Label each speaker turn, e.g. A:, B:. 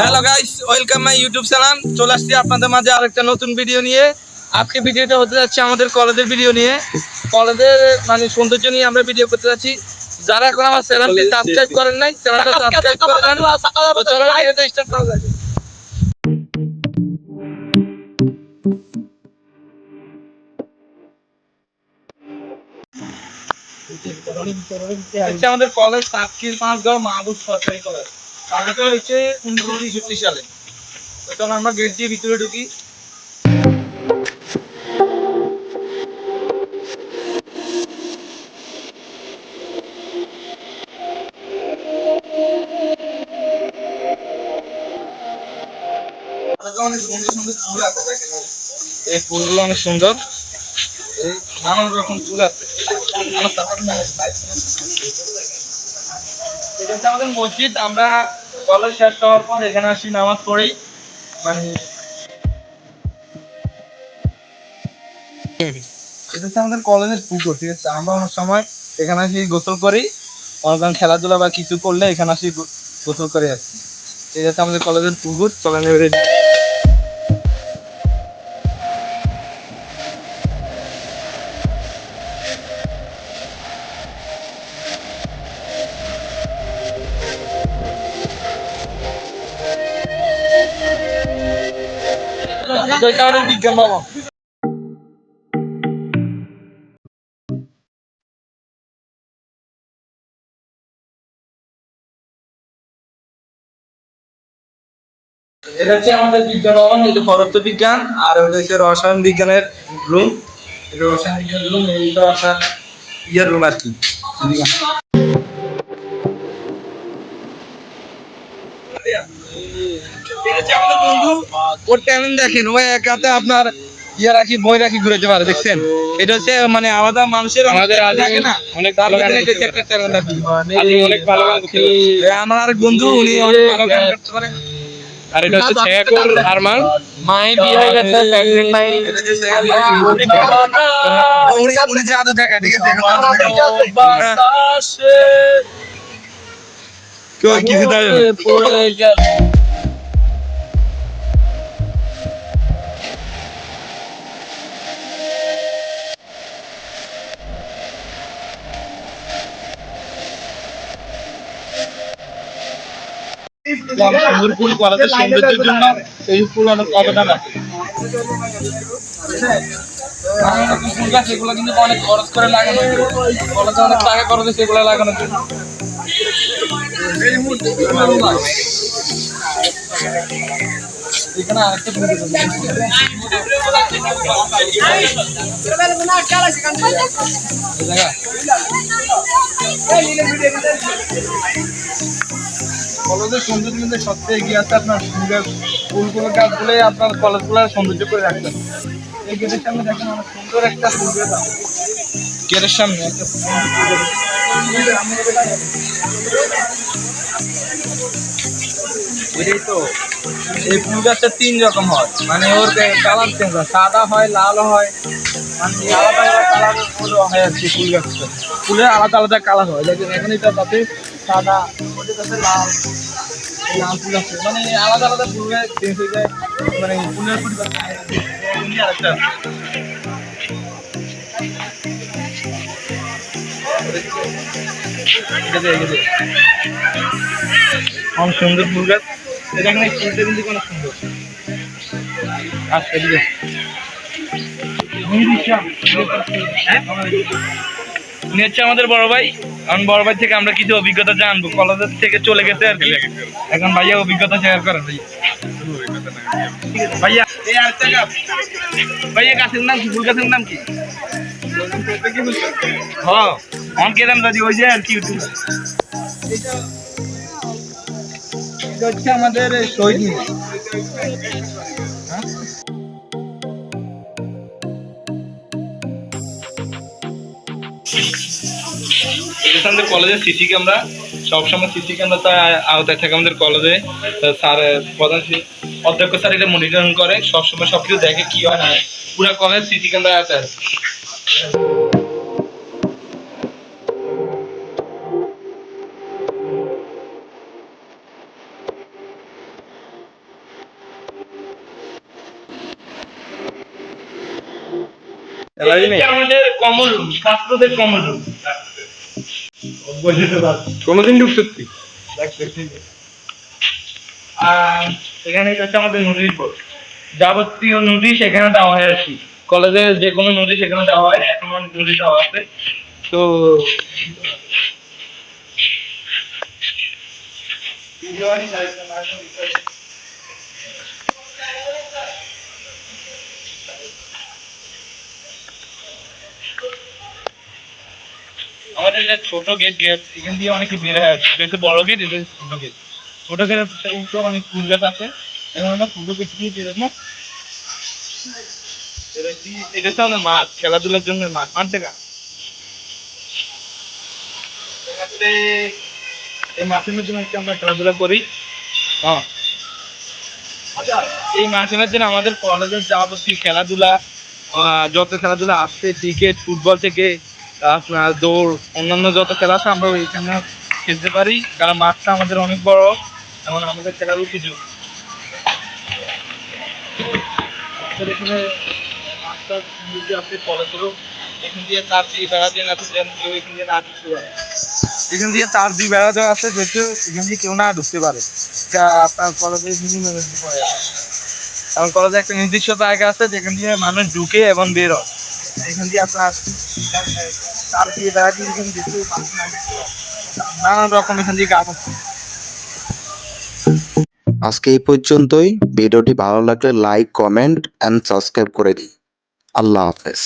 A: Hello guys welcome my YouTube channel চলে আসছি আপনাদের মাঝে আরেকটা নতুন ভিডিও নিয়ে। আজকে ভিডিওটা হতে যাচ্ছে আমাদের কলেজের ভিডিও নিয়ে। কলেজের মানে সৌন্দর্য নিয়ে আমরা ভিডিও করতে যাচ্ছি। যারা এখন আমার চ্যানেলটি সাবস্ক্রাইব করেন নাই চ্যানেলটা সাবস্ক্রাইব করে তো স্টার্ট করা যাক। আমাদের কলেজ, সাতক্ষীর পাঁচগাঁও মাহবুব সরকারি কলেজ। কালকে হচ্ছে উনিশশো তেষট্টি সালে। তো চলো আমরা গেট দিয়ে ভিতরে ঢুকি। এই ফুলগুলো অনেক সুন্দর। এই নানান রকম ফুল আছে। আমাদের মসজিদ। আমরা কলেজ শেষ হওয়ার পর এখানে আসি, নামাজ পড়ি। মানে এটা হচ্ছে আমাদের কলেজের পুকুর, ঠিক আছে? আমরা অনেক সময় এখানে আসি, গোসল করি। অনেক খেলাধুলা বা কিছু করলে এখানে আসি গোসল করে আসি। এটা হচ্ছে আমাদের কলেজের পুকুর, চলেন এবারে বিজ্ঞান বাবা এটা হচ্ছে আমাদের বিজ্ঞান ভবন এটা পদার্থ বিজ্ঞান, আর ওটা হচ্ছে রসায়ন বিজ্ঞানের রুম রসায়ন বিজ্ঞান রুম এইটা আপনার ইয়ের রুম আর কি। ওর ট্যালেন্ট দেখেন ও এক হাতে আপনার ইয়ে রাখি বই রাখি ঘুরেতে পারে দেখছেন? এটা হচ্ছে মানে আলাদা মানুষের
B: আমাদের
A: থাকে না?
B: অনেক ভালো গান
A: একটা talent আর
B: অনেক ভালো গান
A: আমার আরেক বন্ধু উনি অনেক ভালো গান করতে পারে।
B: আর এটা হচ্ছে শেখাকুর আরমান।
C: মাই বিয়ে গেছে প্রেগনেন্ট মাই
A: উনি উনি যে দেখা ঠিক আছে কেউ কিছু না। সুন্দর ফুল কলেজের সৌন্দর্যের জন্য এই ফুল অনেক অবদান আছে নানান রকম ফুল গাছ এগুলো কিন্তু অনেক খরচ করে লাগানো। কলেজে অনেক টাকা খরচ এগুলো লাগানোর জন্য। এখানে। কলেজের সৌন্দর্য কিন্তু সবচেয়ে এগিয়ে আছে আপনার গাছ ফুলগুলো গাছগুলো আপনার কলেজগুলোর সৌন্দর্য করে রাখবেন এই গেটের সামনে দেখেন অনেক সুন্দর একটা ফুল গাছ। গেটের সামনে ফুল তো। এই ফুল গাছটা তিন রকম হয়। মানে ওর কালার চেঞ্জ হয়। সাদা হয় লাল হয়। মানে আলাদা আলাদা কালার হয় আর কি ফুল গাছটা ফুলের আলাদা আলাদা কালার হয়। দেখেন এখন এটা তাতে সাদা ওটা তাতে লাল লাল ফুল আছে। মানে আলাদা আলাদা ফুল চেঞ্জ হয়ে যায়। মানে ফুলের আরেকটা অনেক সুন্দর ফুল গাছ। এটা এখানে কিন্তু অনেক সুন্দর। আচ্ছা আমাদের বড় ভাই। এখন বড় ভাই থেকে আমরা কিছু অভিজ্ঞতা জানব। কলেজের থেকে চলে গেছে আর কি। এখন ভাইয়া অভিজ্ঞতা শেয়ার করেন ভাই ভাইয়া এই আরেকটা গাছ। ভাইয়া গাছের নাম কি? ফুল গাছের নাম কি? হ্যাঁ অনেকে নাম দাদি ওই যে আর কি হচ্ছে আমাদের শহীদ কলেজের সিসি ক্যামেরা সবসময় সিসি ক্যামেরা তার আওতায় থাকে আমাদের কলেজে স্যার প্রধান অধ্যক্ষ স্যার এটা মনিটরিং করে সবসময় সব কিছু দেখে কি হয় না পুরো কলেজ সিটি কেন্দ্র আছে আর।
B: কোনদিন ঢুকছিস তুই
A: এখানে হচ্ছে আমাদের নোটিশ বোর্ড যাবতীয় নোটিশ এখানে দেওয়া হয় আর কি। কলেজের যে কোনো নোটিশ এখানে দেওয়া হয় এখন নোটিশ দেওয়া আছে। তো আমাদের যে ছোট গেট গেট এখান দিয়ে অনেকে বের হয়ে বড় গেট এটা ছোট গেট গেট উল্টো অনেক ফুল আছে। এখন আমরা মাঠ খেলাধুলার জন্য এই মাঠের মধ্যে খেলাধুলা করি। হ্যাঁ। আচ্ছা, এই মাঠের মধ্যে আমাদের কলেজের যাবতীয় খেলাধুলা যত খেলাধুলা আছে ক্রিকেট ফুটবল থেকে আপনার দৌড় অন্যান্য যত খেলা আছে আমরা এখানে খেলতে পারি। কারণ মাঠটা আমাদের অনেক বড়। এবং আমাদের খেলার কিছু। দিয়ে কেউ দিয়ে না এখান দিয়ে তার এখান দিয়ে কেউ না ঢুকতে পারে আপনার পড়ে এবং কলেজে একটা নির্দিষ্ট জায়গা আছে, যেখান দিয়ে মানুষ ঢুকে এবং বের হয়। এখান দিয়ে আপনার তার দিয়ে বেড়া দিয়ে। নানান রকম এখান দিয়ে গাছ আছে।
D: আজকে এই পর্যন্তই। ভিডিওটি ভালো লাগলে লাইক কমেন্ট অ্যান্ড সাবস্ক্রাইব করে দিন। আল্লাহ হাফেজ।